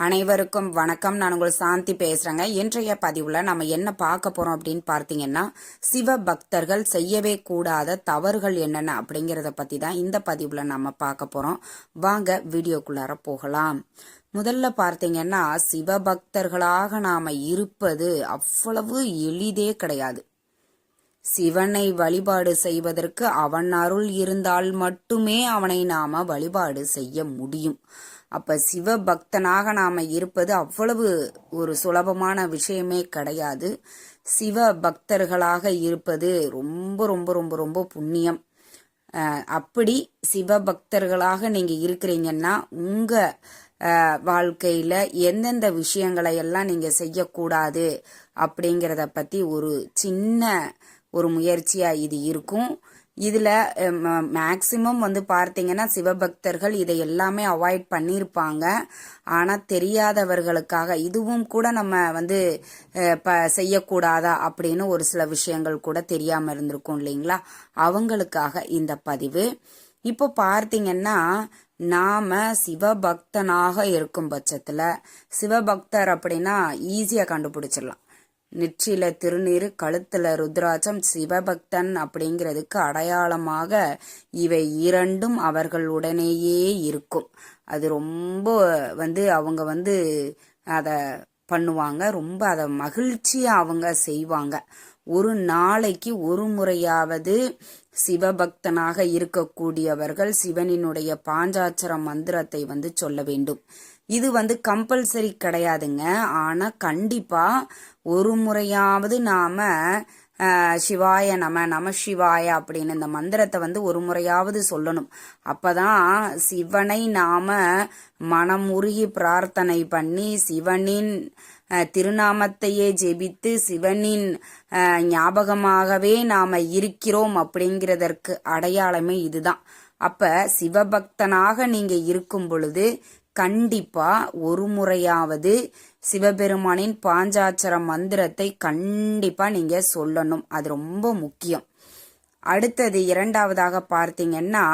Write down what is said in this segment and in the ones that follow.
அனைவருக்கும் வணக்கம். நான் உங்கள் சாந்தி பேசுறேங்க. இன்றைய பதிவுல நம்ம என்ன பார்க்க போறோம் அப்படின்னு பார்த்தீங்கன்னா சிவ பக்தர்கள் செய்யவே கூடாத தவறுகள் என்னென்ன அப்படிங்கிறத பத்தி தான் இந்த பதிவுல நம்ம பார்க்க போறோம். வாங்க வீடியோக்குள்ளார போகலாம். முதல்ல பார்த்தீங்கன்னா சிவபக்தர்களாக நாம இருப்பது அவ்வளவு எளிதே கிடையாது. சிவனை வழிபாடு செய்வதற்கு அவன் அருள் இருந்தால் மட்டுமே அவனை நாம வழிபாடு செய்ய முடியும். அப்ப சிவபக்தனாக நாம இருப்பது அவ்வளவு ஒரு சுலபமான விஷயமே கிடையாது. சிவ பக்தர்களாக இருப்பது ரொம்ப ரொம்ப ரொம்ப ரொம்ப புண்ணியம். அப்படி அப்படி சிவபக்தர்களாக நீங்க இருக்கிறீங்கன்னா உங்க வாழ்க்கையில் வாழ்க்கையில எந்தெந்த விஷயங்களை எல்லாம் நீங்க செய்யக்கூடாது அப்படிங்கிறத பத்தி ஒரு சின்ன ஒரு முயற்சியா இது இருக்கும். இதுல மேக்சிமம் வந்து பார்த்தீங்கன்னா சிவபக்தர்கள் இதை எல்லாமே அவாய்ட் பண்ணியிருப்பாங்க ஆனால் தெரியாதவர்களுக்காக இதுவும் கூட நம்ம வந்து ப செய்யக்கூடாதா அப்படின்னு ஒரு சில விஷயங்கள் கூட தெரியாமல் இருந்திருக்கும் இல்லைங்களா? அவங்களுக்காக இந்த பதிவு. இப்போ பார்த்தீங்கன்னா நாம சிவபக்தனாக இருக்கும் பட்சத்தில் சிவபக்தர் அப்படின்னா ஈஸியாக கண்டுபிடிச்சிடலாம். நெற்றியில திருநீர் கழுத்துல ருத்ராட்சம் சிவபக்தன் அப்படிங்கிறதுக்கு அடையாளமாக இவை இரண்டும் அவர்களுடனேயே இருக்கும். அது ரொம்ப வந்து அவங்க வந்து அதை பண்ணுவாங்க. ரொம்ப அதை மகிழ்ச்சியாக அவங்க செய்வாங்க. ஒரு நாளைக்கு ஒரு முறையாவது சிவபக்தனாக இருக்கக்கூடியவர்கள் சிவனினுடைய பாஞ்சாட்சர மந்திரத்தை வந்து சொல்ல வேண்டும். இது வந்து கம்பல்சரி கிடையாதுங்க. ஆனால் கண்டிப்பாக ஒரு முறையாவது நாம் சிவாய நம நம சிவாய அப்படின்னு இந்த மந்திரத்தை வந்து ஒரு முறையாவது சொல்லணும். அப்பதான் சிவனை நாம மனமுருகி பிரார்த்தனை பண்ணி சிவனின் திருநாமத்தையே ஜெபித்து சிவனின் ஞாபகமாகவே நாம இருக்கிறோம் அப்படிங்கிறதற்கு அடையாளமே இதுதான். அப்ப சிவபக்தனாக நீங்க இருக்கும் பொழுது கண்டிப்பா ஒரு முறையாவது சிவபெருமானின் பாஞ்சாட்சர மந்திரத்தை கண்டிப்பா நீங்க சொல்லணும். அது ரொம்ப முக்கியம். அடுத்தது இரண்டாவதாக பார்த்தீங்கன்னா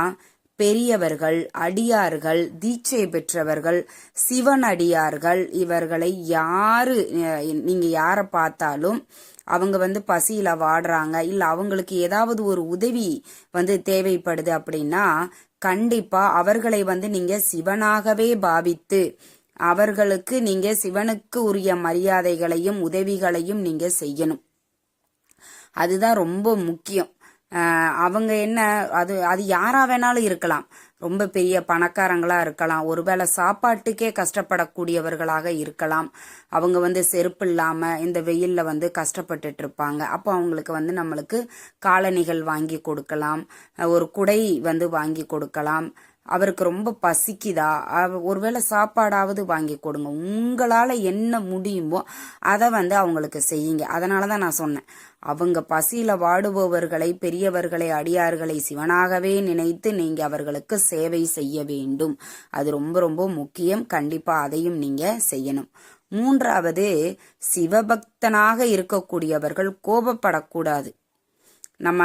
பெரியவர்கள் அடியார்கள் தீட்சை பெற்றவர்கள் சிவன் அடியார்கள் இவர்களை யாரு நீங்க யாரை பார்த்தாலும் அவங்க வந்து பசியில வாடுறாங்க இல்ல அவங்களுக்கு ஏதாவது ஒரு உதவி வந்து தேவைப்படுது அப்படின்னா கண்டிப்பா அவர்களை வந்து நீங்க சிவனாகவே பாவித்து அவர்களுக்கு நீங்க சிவனுக்கு உரிய மரியாதைகளையும் உதவிகளையும் நீங்க செய்யணும். அதுதான் ரொம்ப முக்கியம். அவங்க என்ன அது அது யாரா வேணாலும் இருக்கலாம். ரொம்ப பெரிய பணக்காரங்களா இருக்கலாம். ஒருவேளை சாப்பாட்டுக்கே கஷ்டப்படக்கூடியவர்களாக இருக்கலாம். அவங்க வந்து செருப்பு இல்லாம இந்த வெயில்ல வந்து கஷ்டப்பட்டுட்டு இருப்பாங்க அப்போ அவங்களுக்கு வந்து நம்மளுக்கு காலணிகள் வாங்கி கொடுக்கலாம். ஒரு குடை வந்து வாங்கி கொடுக்கலாம். அவருக்கு ரொம்ப பசிக்குதா? ஒருவேளை சாப்பாடாவது வாங்கி கொடுங்க. உங்களால் என்ன முடியுமோ அதை வந்து அவங்களுக்கு செய்யுங்க. அதனால தான் நான் சொன்னேன். அவங்க பசியில் வாடுபவர்களை பெரியவர்களை அடியார்களை சிவனாகவே நினைத்து நீங்கள் அவர்களுக்கு சேவை செய்ய வேண்டும். அது ரொம்ப ரொம்ப முக்கியம். கண்டிப்பாக அதையும் நீங்கள் செய்யணும். மூன்றாவது சிவபக்தனாக இருக்கக்கூடியவர்கள் கோபப்படக்கூடாது. நம்ம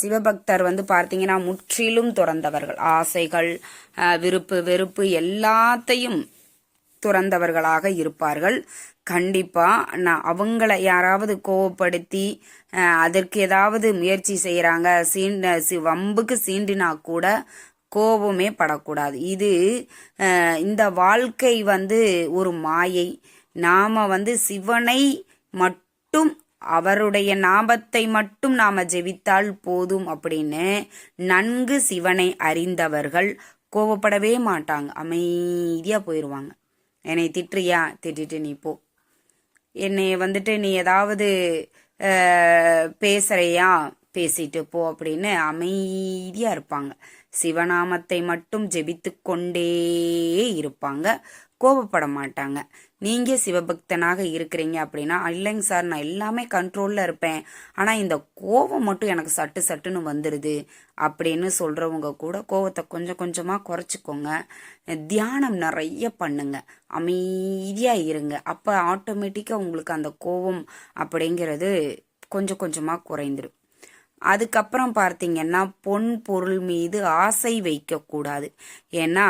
சிவபக்தர் வந்து பார்த்தீங்கன்னா முற்றிலும் துறந்தவர்கள். ஆசைகள் விருப்பு வெறுப்பு எல்லாத்தையும் துறந்தவர்களாக இருப்பார்கள். கண்டிப்பா நான் அவங்கள யாராவது கோவப்படுத்தி அதற்கு ஏதாவது முயற்சி செய்யறாங்க சீண்ட வம்புக்கு சீண்டினா கூட கோபமே படக்கூடாது. இது இந்த வாழ்க்கை வந்து ஒரு மாயை. நாம வந்து சிவனை மட்டும் அவருடைய நாமத்தை மட்டும் நாம ஜெபித்தால் போதும் அப்படின்னு நன்கு சிவனை அறிந்தவர்கள் கோவப்படவே மாட்டாங்க. அமைதியா போயிடுவாங்க என்னை திட்டுறியா? திட்டிட்டு நீ போ. என்னை வந்துட்டு நீ ஏதாவது அஹ், பேசுறியா? பேசிட்டு போ அப்படின்னு அமைதியா இருப்பாங்க. சிவநாமத்தை மட்டும் ஜெபித்து கொண்டே இருப்பாங்க. கோபப்பட மாட்டாங்க நீங்க சிவபக்தனாக இருக்கிறீங்க அப்படின்னா இல்லைங்க சார் நான் எல்லாமே கண்ட்ரோல்ல இருப்பேன். ஆனா இந்த கோபம் மட்டும் எனக்கு சட்டு சட்டுன்னு வந்துடுது அப்படின்னு சொல்றவங்க கூட கோவத்தை கொஞ்சம் கொஞ்சமா குறைச்சிக்கோங்க. தியானம் நிறைய பண்ணுங்க. அமைதியா இருங்க. அப்ப ஆட்டோமேட்டிக்கா உங்களுக்கு அந்த கோபம் அப்படிங்கிறது கொஞ்சம் கொஞ்சமா குறைந்துடும் அதுக்கப்புறம் பார்த்தீங்கன்னா பொன் பொருள் மீது ஆசை வைக்கக்கூடாது ஏன்னா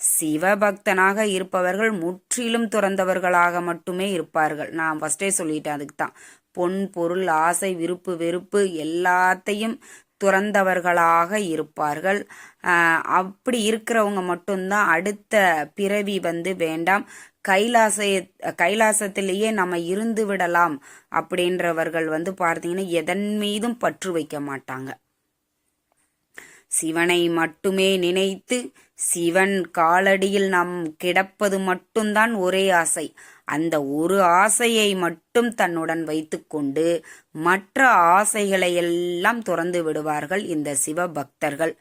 சிவபக்தனாக இருப்பவர்கள் முற்றிலும் துறந்தவர்களாக மட்டுமே இருப்பார்கள். நான் ஃபஸ்ட்டே சொல்லிட்டேன் அதுக்கு தான் பொன் பொருள் ஆசை விருப்பு வெறுப்பு எல்லாத்தையும் துறந்தவர்களாக இருப்பார்கள். ஆஹ் அப்படி இருக்கிறவங்க மட்டும்தான் அடுத்த பிறவி வந்து வேண்டாம். கைலாச கைலாசத்திலேயே நம்ம இருந்து விடலாம் அப்படின்றவர்கள் வந்து பார்த்தீங்கன்னா எதன் மீதும் பற்று வைக்க மாட்டாங்க. சிவனை மட்டுமே நினைத்து சிவன் காலடியில் நாம் கிடப்பது மட்டும்தான் ஒரே ஆசை. அந்த ஒரு ஆசையை மட்டும் தன்னுடன் வைத்துக்கொண்டு மற்ற ஆசைகளை எல்லாம் துறந்து விடுவார்கள் இந்த சிவ பக்தர்கள்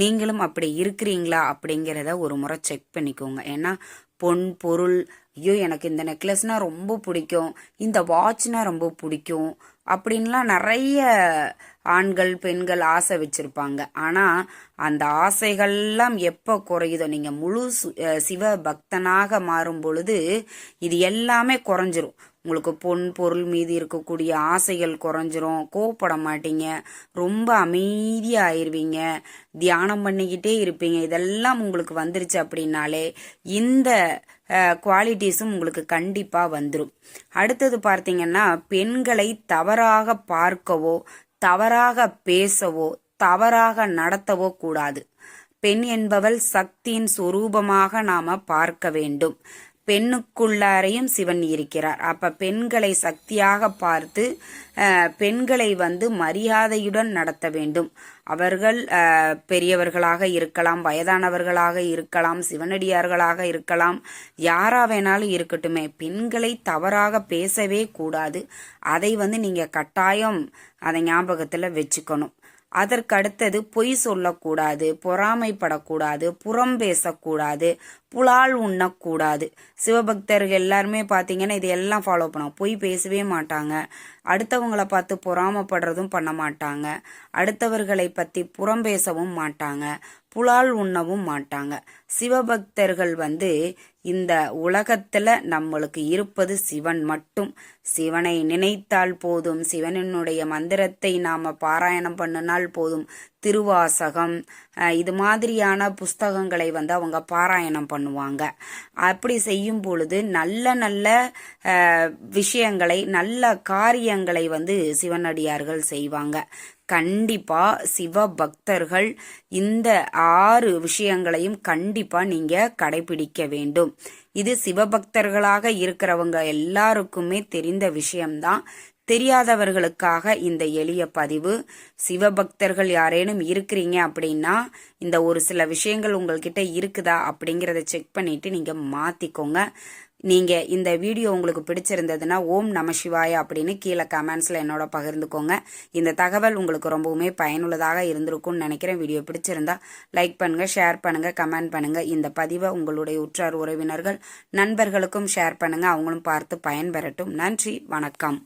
நீங்களும் அப்படி இருக்கிறீங்களா அப்படிங்கிறத ஒரு முறை செக் பண்ணிக்கோங்க. ஏன்னா பொன் பொருள் ஐயோ எனக்கு இந்த நெக்லஸ்னால் ரொம்ப பிடிக்கும் இந்த வாட்ச்னா ரொம்ப பிடிக்கும் அப்படின்லாம் நிறைய ஆண்கள் பெண்கள் ஆசை வச்சுருப்பாங்க. ஆனால் அந்த ஆசைகள்லாம் எப்போ குறையுதோ நீங்கள் முழு சிவ பக்தனாக மாறும் பொழுது இது எல்லாம் எல்லாமே குறைஞ்சிரும். உங்களுக்கு பொன் பொருள் மீது இருக்கக்கூடிய ஆசைகள் குறைஞ்சிரும். கோவப்பட மாட்டீங்க. ரொம்ப அமைதியாக ஆயிருவீங்க. தியானம் பண்ணிக்கிட்டே இருப்பீங்க. இதெல்லாம் உங்களுக்கு வந்துருச்சு அப்படின்னாலே இந்த குவாலிட்டிஸும் உங்களுக்கு கண்டிப்பாக வந்துடும் அடுத்தது பார்த்தீங்கன்னா பெண்களை தவறாக பார்க்கவோ தவறாக பேசவோ தவறாக நடத்தவோ கூடாது. பெண் என்பவள் சக்தியின் சொரூபமாக நாம பார்க்க வேண்டும். பெண்ணுக்குள்ளாரையும் சிவன் இருக்கிறார். அப்ப பெண்களை சக்தியாக பார்த்து பெண்களை வந்து மரியாதையுடன் நடத்த வேண்டும். அவர்கள் பெரியவர்களாக இருக்கலாம் வயதானவர்களாக இருக்கலாம் சிவனடியார்களாக இருக்கலாம் யாரா வேணாலும் இருக்கட்டுமே. பெண்களை தவறாக பேசவே கூடாது. அதை வந்து நீங்க கட்டாயம் அதை ஞாபகத்துல வச்சுக்கணும். அதற்கு அடுத்தது பொய் சொல்லக்கூடாது பொறாமைப்படக்கூடாது புறம் பேசக்கூடாது புலால் உண்ணக்கூடாது. சிவபக்தர்கள் எல்லாருமே பார்த்தீங்கன்னா இதையெல்லாம் எல்லாம் ஃபாலோ பண்ணுவாங்க பொய் பேசவே மாட்டாங்க. அடுத்தவங்களை பார்த்து பொறாமப்படுறதும் பண்ண மாட்டாங்க. அடுத்தவர்களை பற்றி புறம் பேசவும் மாட்டாங்க புலால் உண்ணவும் மாட்டாங்க. சிவபக்தர்கள் வந்து இந்த உலகத்துல நம்மளுக்கு இருப்பது சிவன் மட்டும். சிவனை நினைத்தால் போதும். சிவனினுடைய மந்திரத்தை நாம பாராயணம் பண்ணினால் போதும். திருவாசகம் இது மாதிரியான புஸ்தகங்களை வந்து அவங்க பாராயணம் பண்ணுவாங்க. அப்படி செய்யும் பொழுது நல்ல நல்ல விஷயங்களை நல்ல காரியங்களை வந்து சிவனடியார்கள் செய்வாங்க. கண்டிப்பாக சிவ பக்தர்கள் இந்த ஆறு விஷயங்களையும் கண்டிப்பாக நீங்கள் கடைபிடிக்க வேண்டும். இது சிவபக்தர்களாக இருக்கிறவங்க எல்லாருக்குமே தெரிந்த விஷயம்தான். தெரியாதவர்களுக்காக இந்த எளிய பதிவு. சிவபக்தர்கள் யாரேனும் இருக்கிறீங்க அப்படின்னா இந்த ஒரு சில விஷயங்கள் உங்கள்கிட்ட இருக்குதா அப்படிங்கிறத செக் பண்ணிட்டு நீங்கள் மாற்றிக்கோங்க நீங்க இந்த வீடியோ உங்களுக்கு பிடிச்சிருந்ததுன்னா ஓம் நம சிவாய அப்படின்னு கீழே கமெண்ட்ஸ்ல என்னோட பகிர்ந்துக்கோங்க. இந்த தகவல் உங்களுக்கு ரொம்பவுமே பயனுள்ளதாக இருந்திருக்கும்னு நினைக்கிறேன். வீடியோ பிடிச்சிருந்தா லைக் பண்ணுங்க ஷேர் பண்ணுங்க கமெண்ட் பண்ணுங்க. இந்த பதிவை உங்களுடைய உற்றார் உறவினர்கள் நண்பர்களுக்கும் ஷேர் பண்ணுங்க. அவங்களும் பார்த்து பயன்பெறட்டும். நன்றி வணக்கம்.